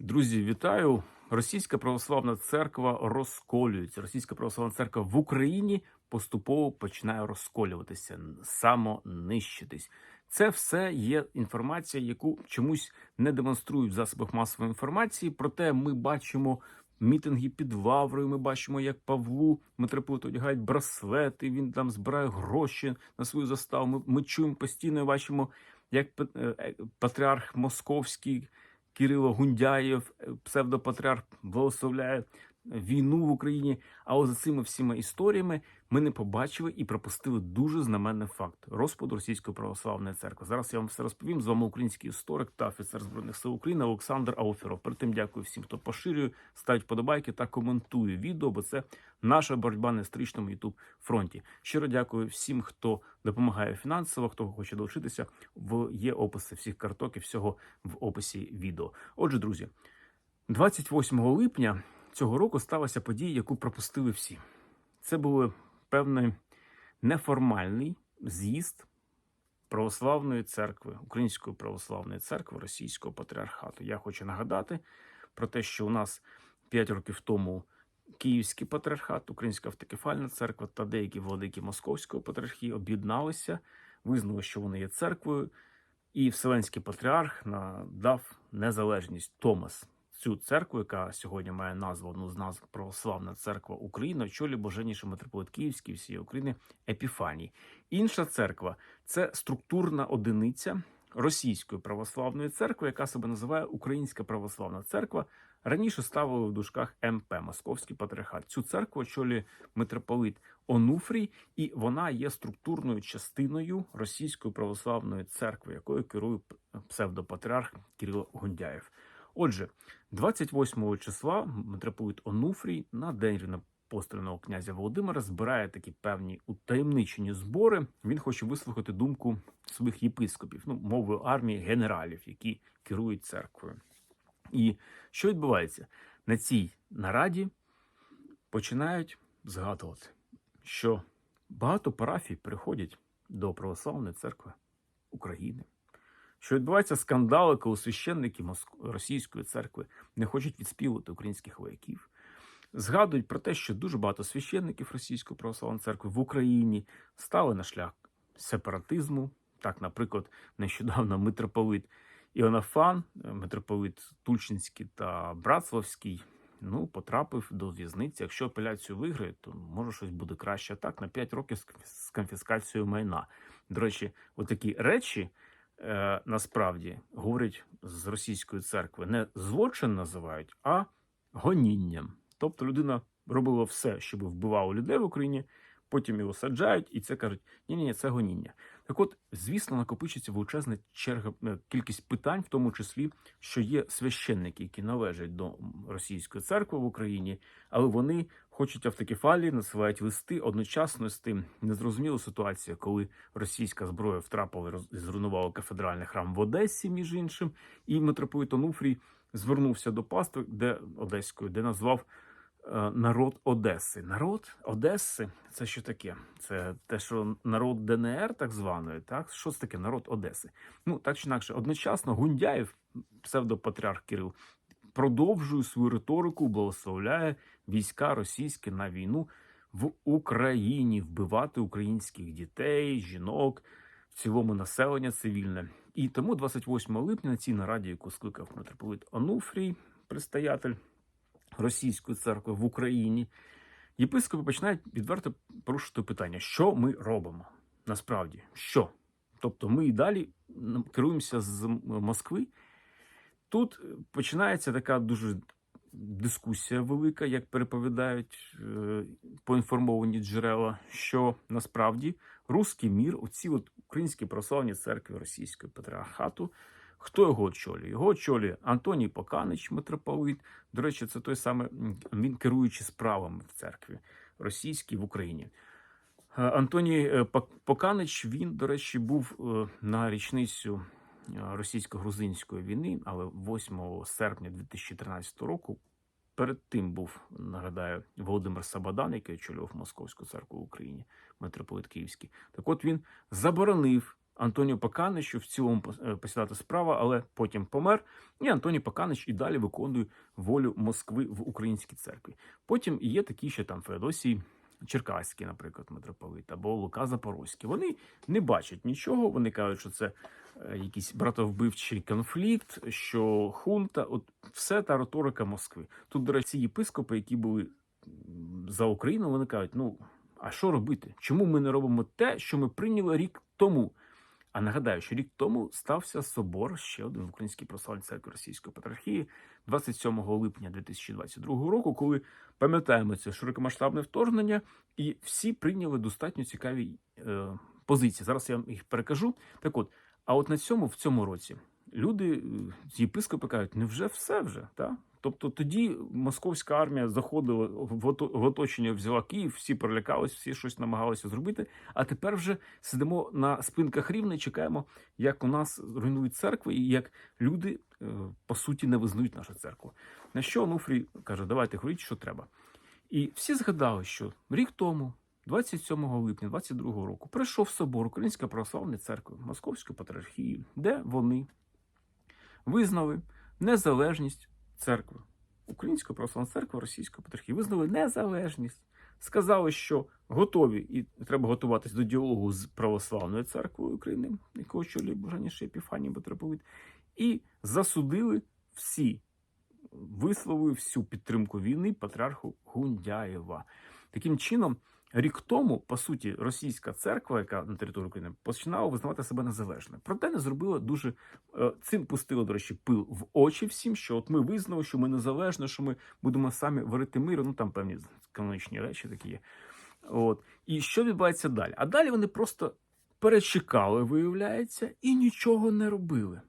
Друзі, вітаю! Російська православна церква розколюється. Російська православна церква в Україні поступово починає розколюватися, самонищитись. Це все є інформація, яку чомусь не демонструють в засобах масової інформації. Проте ми бачимо мітинги під Лаврою. Ми бачимо, як Павлу митрополиту одягають браслети. Він там збирає гроші на свою заставу. Ми, ми чуємо постійно, бачимо, як пе- е, патріарх Московський. Кирило Гундяєв, е, псевдопатріарх, благословляє війну в Україні. А от за цими всіма історіями ми не побачили і пропустили дуже знаменний факт розпаду Російської православної церкви. Зараз я вам все розповім. З вами український історик та офіцер збройних сил України Олександр Ауферов. Перед тим дякую всім, хто поширює, ставить вподобайки та коментує відео, бо це наша боротьба на історичному youtube фронті. Щиро дякую всім, хто допомагає фінансово, хто хоче долучитися. В є описи всіх карток і всього в описі відео. Отже, друзі, 28 липня цього року сталася подія, яку пропустили всі. Це був певний неформальний з'їзд православної церкви, Української православної церкви Російського патріархату. Я хочу нагадати про те, що у нас 5 років тому Київський патріархат, Українська автокефальна церква та деякі владики Московської патріархії об'єдналися, визнали, що вони є церквою, і Вселенський патріарх надав незалежність Томас. Цю церкву, яка сьогодні має назву одну з назв Православна церква України, очолює блаженніший митрополит Київський всієї України Епіфаній. Інша церква це структурна одиниця Російської православної церкви, яка себе називає Українська православна церква. Раніше ставили в дужках МП Московський патріархат. Цю церкву очолює митрополит Онуфрій, і вона є структурною частиною Російської православної церкви, якою керує псевдопатріарх Кирило Гундяєв. Отже, 28 числа митрополит Онуфрій на день рівнопостреного князя Володимира збирає такі певні утаємничені збори. Він хоче вислухати думку своїх єпископів, ну мовою армії генералів, які керують церквою. І що відбувається на цій нараді? Починають згадувати, що багато парафій приходять до православної церкви України. Що відбуваються скандали, коли священники Моск- Російської церкви не хочуть відспівувати українських вояків. Згадують про те, що дуже багато священників Російської православної церкви в Україні стали на шлях сепаратизму. Так, наприклад, нещодавно митрополит Іонафан, е, митрополит Тульчинський та Братславський, ну, потрапив до в'язниці. Якщо апеляцію виграє, то може щось буде краще. Так, на 5 років з конфіскацією майна. До речі, отакі речі е, насправді говорять з російської церкви не злочин називають, а гонінням. Тобто людина робила все, щоб вбивала людей в Україні, потім його саджають, і це кажуть: ні, ні, це гоніння. Так от, звісно, накопичується величезна черга е, кількість питань, в тому числі, що є священники, які належать до російської церкви в Україні, але вони хочуть автокефалії, насилають листи одночасно з тим. Незрозуміла ситуація, коли російська зброя втрапила і зруйнувала кафедральний храм в Одесі, між іншим, і митрополит Онуфрій звернувся до пастви, де Одеської, де назвав народ Одеси. Народ Одеси це що таке? Це те, що народ ДНР, так званої, так що це таке народ Одеси? Ну так чи інакше, одночасно Гундяєв, псевдопатріарх Кирил, продовжує свою риторику, благословляє війська російські на війну в Україні, вбивати українських дітей, жінок, в цілому населення цивільне. І тому 28 липня на цій нараді, яку скликав митрополит Онуфрій, предстоятель російської церкви в Україні, єпископи починають відверто порушити питання, що ми робимо насправді, що? Тобто ми і далі керуємося з Москви. Тут починається така дуже дискусія велика, як переповідають е, поінформовані джерела, що насправді руський мір, оці от українські православні церкви Російського патріархату, хто його очолює? Його очолює Антоній Поканич, митрополит. До речі, це той самий він керуючи справами в церкві російській в Україні. Е, Антоній е, Поканич, він, до речі, був е, на річницю російсько-грузинської війни, але 8 серпня 2013 року. Перед тим був, нагадаю, Володимир Сабадан, який очолював Московську церкву в Україні, митрополит Київський. Так от він заборонив Антоніо Паканичу в цілому е, посідати справа, але потім помер. І Антоній Паканич і далі виконує волю Москви в українській церкві. Потім є такі ще там Феодосій Черкаський, наприклад, митрополит, або Лука Запорозький. Вони не бачать нічого. Вони кажуть, що це е, якийсь братовбивчий конфлікт, що хунта, от все та риторика Москви. Тут, до речі, єпископи, які були за Україну, вони кажуть: ну а що робити? Чому ми не робимо те, що ми прийняли рік тому? А нагадаю, що рік тому стався собор ще один в Українській православній церкві Російської патріархії 27 липня 2022 року, коли пам'ятаємо це широкомасштабне вторгнення, і всі прийняли достатньо цікаві е, позиції. Зараз я вам їх перекажу. Так от, а от на цьому в цьому році люди е, єпископи кажуть, невже все вже? Та? Тобто тоді московська армія заходила в оточення, взяла Київ, всі перелякались, всі щось намагалися зробити. А тепер вже сидимо на спинках рівно і чекаємо, як у нас руйнують церкви, і як люди е, по суті не визнають нашу церкву. На що Онуфрій каже: давайте говоріть, що треба. І всі згадали, що рік тому, 27 липня 22 року, прийшов собор Української православної церкви Московської патріархії, де вони визнали незалежність церкви. Української православної церкви Російської патріархії визнали незалежність. Сказали, що готові і треба готуватись до діалогу з православною церквою України, яку очолює Божаніше Епіфаній Митрополит, і засудили всі, висловили всю підтримку війни патріарху Гундяєва. Таким чином, рік тому, по суті, російська церква, яка на території України починала визнавати себе незалежною. Проте не зробила дуже е, цим пустило, до речі, пил в очі всім, що от ми визнали, що ми незалежні, що ми будемо самі варити мир. Ну там певні канонічні речі такі є. От і що відбувається далі? А далі вони просто перечекали, виявляється, і нічого не робили.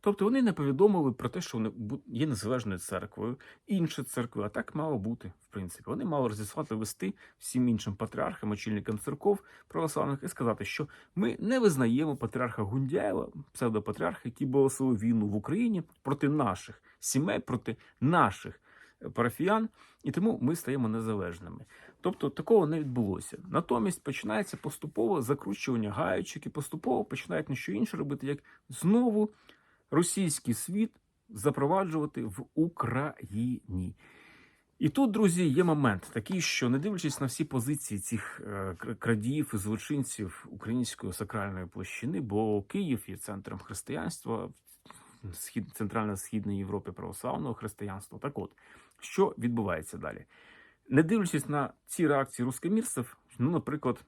Тобто вони не повідомили про те, що вони є незалежною церквою, інші церкви, а так мало бути, в принципі. Вони мали розіслати листи всім іншим патріархам, очільникам церков православних і сказати, що ми не визнаємо патріарха Гундяєва, псевдопатріарха, який благословив війну в Україні проти наших сімей, проти наших е, парафіян, і тому ми стаємо незалежними. Тобто такого не відбулося. Натомість починається поступове закручування гаючок і поступово починають не що інше робити, як знову російський світ запроваджувати в Україні. І тут, друзі, є момент такий, що не дивлячись на всі позиції цих е, крадіїв і злочинців української сакральної площини, бо Київ є центром християнства, схід, центрально-східної Європи православного християнства. Так от, що відбувається далі? Не дивлячись на ці реакції рускомірців, ну, наприклад,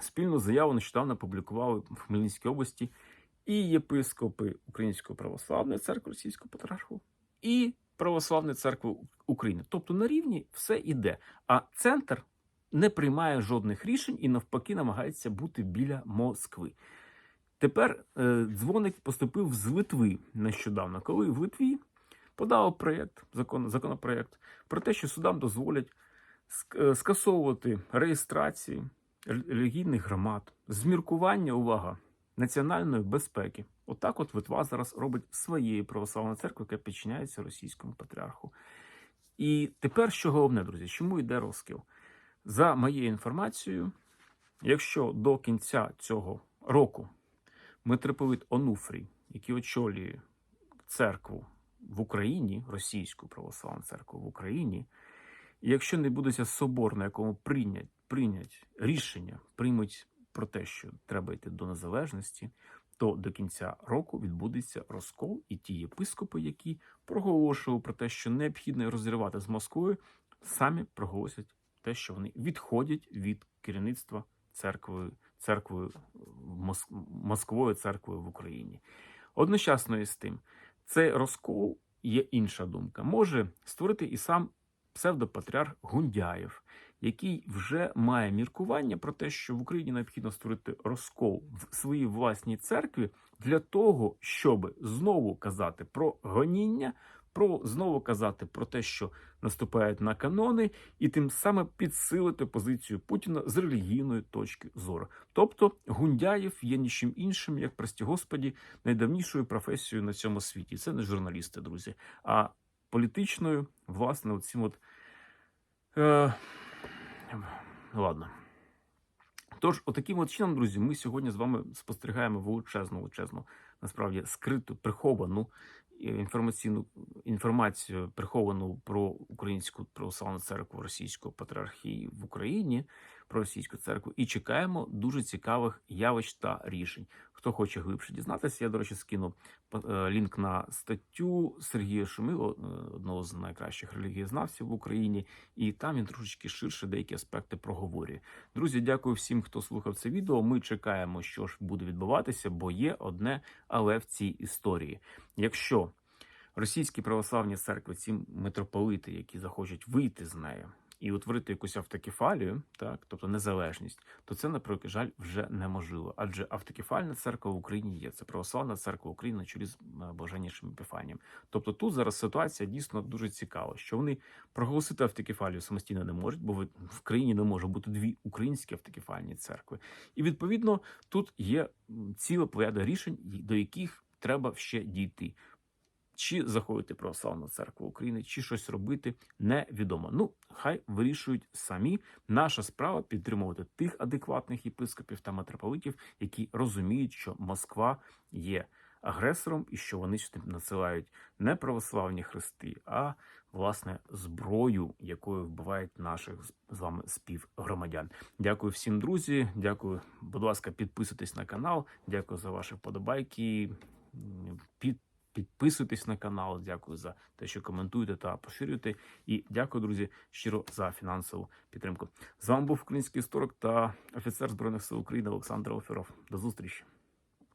спільну заяву нещодавно публікували в Хмельницькій області і єпископи Української православної церкви Російського патріарху, і Православної церкви України. Тобто на рівні все іде. А центр не приймає жодних рішень і навпаки намагається бути біля Москви. Тепер е, дзвоник поступив з Литви нещодавно, коли в Литві подав проєкт, закон, законопроєкт про те, що судам дозволять е, скасовувати реєстрації релігійних громад, зміркування, увага, національної безпеки. Отак, от Литва зараз робить своєю православною церквою, яка підчиняється російському патріарху. І тепер що головне, друзі, чому йде розкіл? За моєю інформацією, якщо до кінця цього року митрополит Онуфрій, який очолює церкву в Україні, російську православну церкву в Україні, якщо не відбудеться собор, на якому прийнять, прийнять рішення, приймуть про те, що треба йти до незалежності, то до кінця року відбудеться розкол, і ті єпископи, які проголошували про те, що необхідно розірвати з Москвою, самі проголосять те, що вони відходять від керівництва церкви, церкви Мос- Москвою церквою в Україні. Одночасно із тим, цей розкол є інша думка. Може створити і сам псевдопатріарх Гундяєв, який вже має міркування про те, що в Україні необхідно створити розкол в своїй власній церкві для того, щоб знову казати про гоніння, про знову казати про те, що наступають на канони, і тим самим підсилити позицію Путіна з релігійної точки зору. Тобто Гундяєв є нічим іншим, як прості господі, найдавнішою професією на цьому світі. Це не журналісти, друзі, а політичною, власне, оцим от. Е, ладно. Тож, отаким от чином, друзі, ми сьогодні з вами спостерігаємо величезну, величезну, насправді скриту, приховану е, інформаційну інформацію, приховану про українську православну церкву Російської патріархії в Україні, про російську церкву, і чекаємо дуже цікавих явищ та рішень. Хто хоче глибше дізнатися, я, до речі, скину е, лінк на статтю Сергія Шумило, е, одного з найкращих релігієзнавців в Україні, і там він трошечки ширше деякі аспекти проговорює. Друзі, дякую всім, хто слухав це відео. Ми чекаємо, що ж буде відбуватися, бо є одне але в цій історії. Якщо російські православні церкви, ці митрополити, які захочуть вийти з неї і утворити якусь автокефалію, так тобто незалежність, то це, на превеликий жаль, вже неможливо. Адже автокефальна церква в Україні є. Це православна церква України на чолі з е, Боженішим Епіфанієм. Тобто тут зараз ситуація дійсно дуже цікава, що вони проголосити автокефалію самостійно не можуть, бо в країні не може бути дві українські автокефальні церкви. І відповідно тут є ціла плеяда рішень, до яких треба ще дійти. Чи заходити православну церкву України, чи щось робити, невідомо. Ну, хай вирішують самі. Наша справа підтримувати тих адекватних єпископів та митрополитів, які розуміють, що Москва є агресором і що вони надсилають не православні хрести, а власне зброю, якою вбивають наших з вами співгромадян. Дякую всім, друзі. Дякую, будь ласка, підписуйтесь на канал. Дякую за ваші вподобайки. Під Підписуйтесь на канал. Дякую за те, що коментуєте та поширюєте. І дякую, друзі, щиро за фінансову підтримку. З вами був український історик та офіцер збройних сил України Олександр Офіров. До зустрічі.